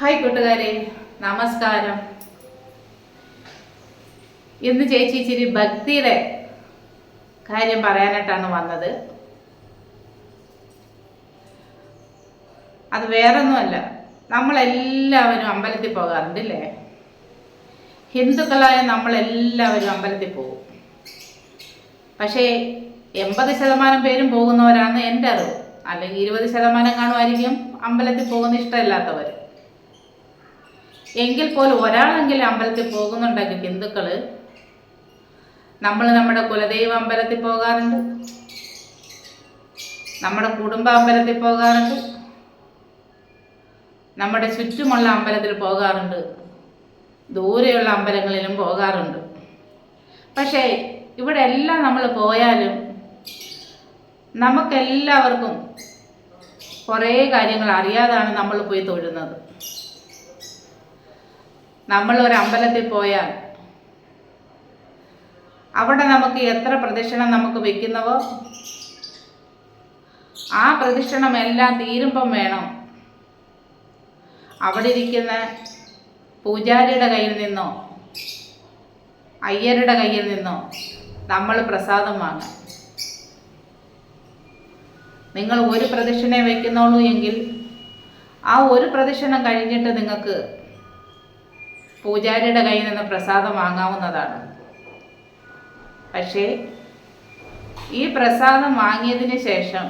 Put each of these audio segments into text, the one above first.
Hi കൂട്ടുകാരെ നമസ്കാരം. ഇന്ന് ചേച്ചി ഇച്ചിരി ഭക്തിയുടെ കാര്യം പറയാനായിട്ടാണ് വന്നത്. അത് വേറൊന്നുമല്ല നമ്മളെല്ലാവരും അമ്പലത്തിൽ പോകാറുണ്ട് പോകാറുണ്ടല്ലേ ഹിന്ദുക്കളായ നമ്മളെല്ലാവരും അമ്പലത്തിൽ പോകും. പക്ഷേ എൺപത് ശതമാനം പേരും പോകുന്നവരാണ് എന്റെ അറിവ്. അല്ലെങ്കിൽ ഇരുപത് ശതമാനം കാണുമായിരിക്കും അമ്പലത്തിൽ പോകുന്ന ഇഷ്ടമില്ലാത്തവർ എങ്കിൽ പോലും ഒരാളെങ്കിലും അമ്പലത്തിൽ പോകുന്നുണ്ടെങ്കിൽ ഹിന്ദുക്കൾ നമ്മൾ നമ്മുടെ കുലദൈവ അമ്പലത്തിൽ പോകാറുണ്ട്. നമ്മുടെ കുടുംബ അമ്പലത്തിൽ പോകാറുണ്ട്. നമ്മുടെ ചുറ്റുമുള്ള അമ്പലത്തിൽ പോകാറുണ്ട്. ദൂരെയുള്ള അമ്പലങ്ങളിലും പോകാറുണ്ട്. പക്ഷേ ഇവിടെ എല്ലാം നമ്മൾ പോയാലും നമുക്കെല്ലാവർക്കും കുറേ കാര്യങ്ങൾ അറിയാതാണ് നമ്മൾ പോയി തൊഴുന്നത്. നമ്മൾ ഒരു അമ്പലത്തിൽ പോയാൽ അവിടെ നമുക്ക് എത്ര പ്രദക്ഷിണം നമുക്ക് വെക്കുന്നവോ? ആ പ്രദക്ഷിണം എല്ലാം തീരുമ്പം വേണം. അവിടെ ഇരിക്കുന്ന പൂജാരിയുടെ കയ്യിൽ നിന്നോ അയ്യരുടെ കയ്യിൽ നിന്നോ നമ്മൾ പ്രസാദം വാങ്ങാം നിങ്ങൾ ഒരു പ്രദക്ഷിണേ വയ്ക്കുന്നുള്ളൂ എങ്കിൽ ആ ഒരു പ്രദക്ഷിണം കഴിഞ്ഞിട്ട് നിങ്ങൾക്ക് പൂജാരിയുടെ കയ്യിൽ നിന്ന് പ്രസാദം വാങ്ങാവുന്നതാണ്. പക്ഷേ ഈ പ്രസാദം വാങ്ങിയതിന് ശേഷം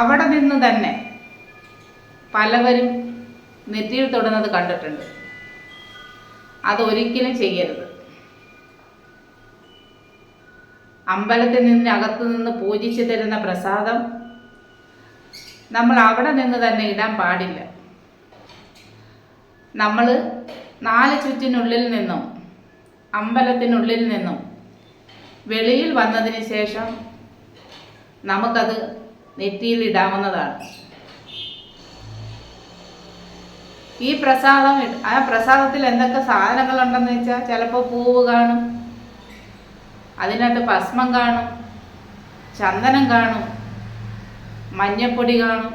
അവിടെ നിന്ന് തന്നെ പലവരും നെറ്റിയിൽ തൊടുന്നത് കണ്ടിട്ടുണ്ട്. അതൊരിക്കലും ചെയ്യരുത്. അമ്പലത്തിൽ നിന്ന് അകത്തു നിന്ന് പൂജിച്ചു തരുന്ന പ്രസാദം നമ്മൾ അവിടെ നിന്ന് തന്നെ ഇടാൻ പാടില്ല. നമ്മൾ നാല് ചുറ്റിനുള്ളിൽ നിന്നും അമ്പലത്തിനുള്ളിൽ നിന്നും വെളിയിൽ വന്നതിന് ശേഷം നമുക്കത് നെറ്റിയിൽ ഇടാവുന്നതാണ്. ഈ പ്രസാദം ആ പ്രസാദത്തിൽ എന്തൊക്കെ സാധനങ്ങളുണ്ടെന്ന് വെച്ചാൽ ചിലപ്പോൾ പൂവ് കാണും അതിനകത്ത് ഭസ്മം കാണും ചന്ദനം കാണും മഞ്ഞപ്പൊടി കാണും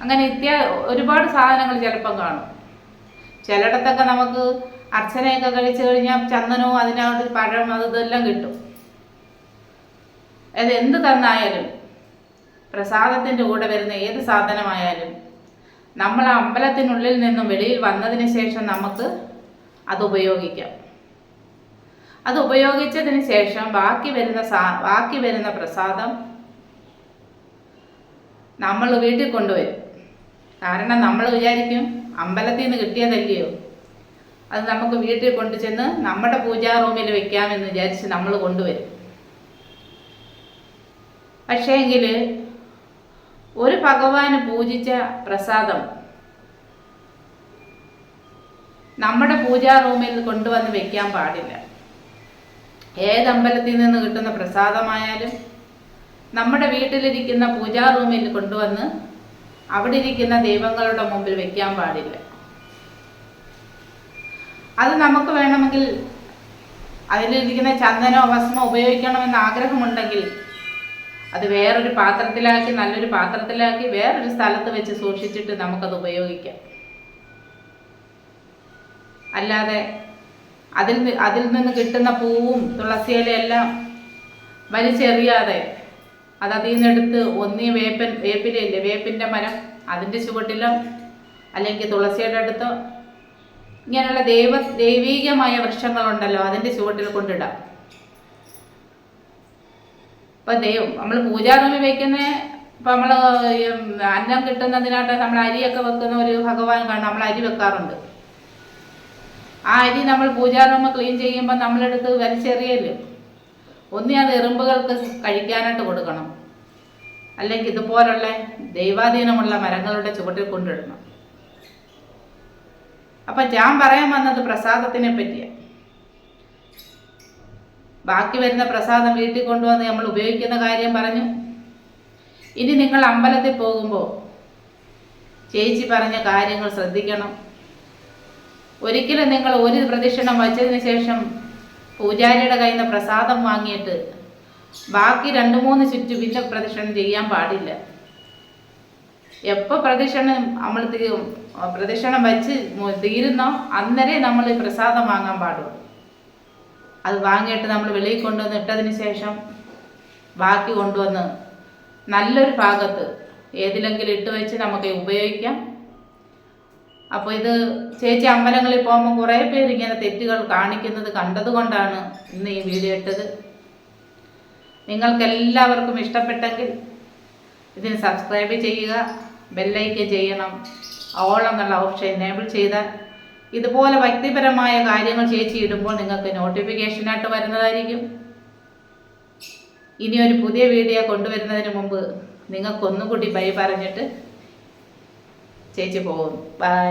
അങ്ങനെ ഇത്യാ ഒരുപാട് സാധനങ്ങൾ ചിലപ്പം കാണും. ചിലയിടത്തൊക്കെ നമുക്ക് അർച്ചനയൊക്കെ കഴിച്ചു കഴിഞ്ഞാൽ ചന്ദനവും അതിനകത്ത് പഴം അത് ഇതെല്ലാം കിട്ടും. അത് എന്ത് തന്നായാലും പ്രസാദത്തിന്റെ കൂടെ വരുന്ന ഏത് സാധനമായാലും നമ്മൾ ആ അമ്പലത്തിനുള്ളിൽ നിന്നും വെളിയിൽ വന്നതിന് ശേഷം നമുക്ക് അത് ഉപയോഗിക്കാം. അത് ഉപയോഗിച്ചതിന് ശേഷം ബാക്കി വരുന്ന സാ ബാക്കി വരുന്ന പ്രസാദം നമ്മൾ വീട്ടിൽ കൊണ്ടുവരും. കാരണം നമ്മൾ വിചാരിക്കും അമ്പലത്തിൽ നിന്ന് കിട്ടിയതല്ലയോ? അത് നമുക്ക് വീട്ടിൽ കൊണ്ടുചെന്ന് നമ്മുടെ പൂജാ റൂമിൽ വെക്കാമെന്ന് വിചാരിച്ച് നമ്മൾ കൊണ്ടുവരും. പക്ഷേങ്കിൽ ഒരു ഭഗവാന് പൂജിച്ച പ്രസാദം നമ്മുടെ പൂജാ റൂമിൽ കൊണ്ടുവന്ന് വെക്കാൻ പാടില്ല. ഏത് അമ്പലത്തിൽ നിന്ന് കിട്ടുന്ന പ്രസാദമായാലും നമ്മുടെ വീട്ടിലിരിക്കുന്ന പൂജാ റൂമിൽ കൊണ്ടുവന്ന് അവിടെ ഇരിക്കുന്ന ദൈവങ്ങളുടെ മുമ്പിൽ വെക്കാൻ പാടില്ല. അത് നമുക്ക് വേണമെങ്കിൽ അതിലിരിക്കുന്ന ചന്ദനോ ഭസ്മോ ഉപയോഗിക്കണമെന്ന് ആഗ്രഹമുണ്ടെങ്കിൽ അത് വേറൊരു പാത്രത്തിലാക്കി നല്ലൊരു പാത്രത്തിലാക്കി വേറൊരു സ്ഥലത്ത് വെച്ച് സൂക്ഷിച്ചിട്ട് നമുക്കത് ഉപയോഗിക്കാം. അല്ലാതെ അതിൽ അതിൽ നിന്ന് കിട്ടുന്ന പൂവും തുളസിയിലെല്ലാം വലിച്ചെറിയാതെ അത് അതിൽ നിന്നെടുത്ത് ഒന്നീ വേപ്പൻ വേപ്പിലയില്ലേ വേപ്പിന്റെ മരം അതിന്റെ ചുവട്ടിലോ അല്ലെങ്കിൽ തുളസിയുടെ അടുത്തോ ഇങ്ങനെയുള്ള ദൈവ ദൈവീകമായ വൃക്ഷങ്ങളുണ്ടല്ലോ അതിന്റെ ചുവട്ടിൽ കൊണ്ടിടാം. ഇപ്പം ദൈവം നമ്മൾ പൂജാഭൂമി വയ്ക്കുന്ന ഇപ്പം നമ്മൾ അന്നം കിട്ടുന്നതിനായിട്ട് നമ്മൾ അരിയൊക്കെ വെക്കുന്ന ഒരു ഭഗവാൻ കാണും നമ്മൾ അരി വെക്കാറുണ്ട്. ആ അരി നമ്മൾ പൂജാറൂമ് ക്ലീൻ ചെയ്യുമ്പോൾ നമ്മളെടുത്ത് വലിച്ചെറിയല്ലോ? ഒന്നി അത് എറുമ്പുകൾക്ക് കഴിക്കാനായിട്ട് കൊടുക്കണം. അല്ലെങ്കിൽ ഇതുപോലുള്ള ദൈവാധീനമുള്ള മരങ്ങളുടെ ചുവട്ടിൽ കൊണ്ടിടണം. അപ്പൊ ഞാൻ പറയാൻ വന്നത് പ്രസാദത്തിനെ പറ്റിയാണ് ബാക്കി വരുന്ന പ്രസാദം വീട്ടിൽ കൊണ്ടുവന്ന് നമ്മൾ ഉപയോഗിക്കുന്ന കാര്യം പറഞ്ഞു. ഇനി നിങ്ങൾ അമ്പലത്തിൽ പോകുമ്പോൾ ചേച്ചി പറഞ്ഞ കാര്യങ്ങൾ ശ്രദ്ധിക്കണം. ഒരിക്കലും നിങ്ങൾ ഒരു പ്രദക്ഷിണം വച്ചതിന് ശേഷം പൂജാരിയുടെ കയ്യിൽ നിന്ന് പ്രസാദം വാങ്ങിയിട്ട് ബാക്കി രണ്ട് മൂന്ന് ചുറ്റു പിന്നെ പ്രദക്ഷിണം ചെയ്യാൻ പാടില്ല. എപ്പോൾ പ്രദക്ഷിണം നമ്മൾ പ്രദക്ഷിണം വെച്ച് തീരുന്നോ അന്നേരം നമ്മൾ പ്രസാദം വാങ്ങാൻ പാടുള്ളൂ. അത് വാങ്ങിയിട്ട് നമ്മൾ വെളിയിൽ കൊണ്ടുവന്ന് ഇട്ടതിന് ശേഷം ബാക്കി കൊണ്ടുവന്ന് നല്ലൊരു ഭാഗത്ത് ഏതിലെങ്കിലും ഇട്ട് വെച്ച് നമുക്ക് ഉപയോഗിക്കാം. അപ്പോൾ ഇത് ചേച്ചി അമ്പലങ്ങളിൽ പോകുമ്പോൾ കുറേ പേര് ഇങ്ങനെ തെറ്റുകൾ കാണിക്കുന്നത് കണ്ടതുകൊണ്ടാണ് ഇന്ന് ഈ വീഡിയോ ഇട്ടത്. നിങ്ങൾക്കെല്ലാവർക്കും ഇഷ്ടപ്പെട്ടെങ്കിൽ ഇതിന് സബ്സ്ക്രൈബ് ചെയ്യുക ബെല്ലൈക്ക് ചെയ്യണം ഓൾ എന്നുള്ള ഓപ്ഷൻ എനേബിൾ ചെയ്താൽ ഇതുപോലെ വ്യക്തിപരമായ കാര്യങ്ങൾ ചേച്ചി ഇടുമ്പോൾ നിങ്ങൾക്ക് നോട്ടിഫിക്കേഷനായിട്ട് വരുന്നതായിരിക്കും. ഇനി ഒരു പുതിയ വീഡിയോ കൊണ്ടുവരുന്നതിന് മുമ്പ് നിങ്ങൾക്കൊന്നും കൂടി ബൈ പറഞ്ഞിട്ട് ചേച്ചി പോകുന്നു ബൈ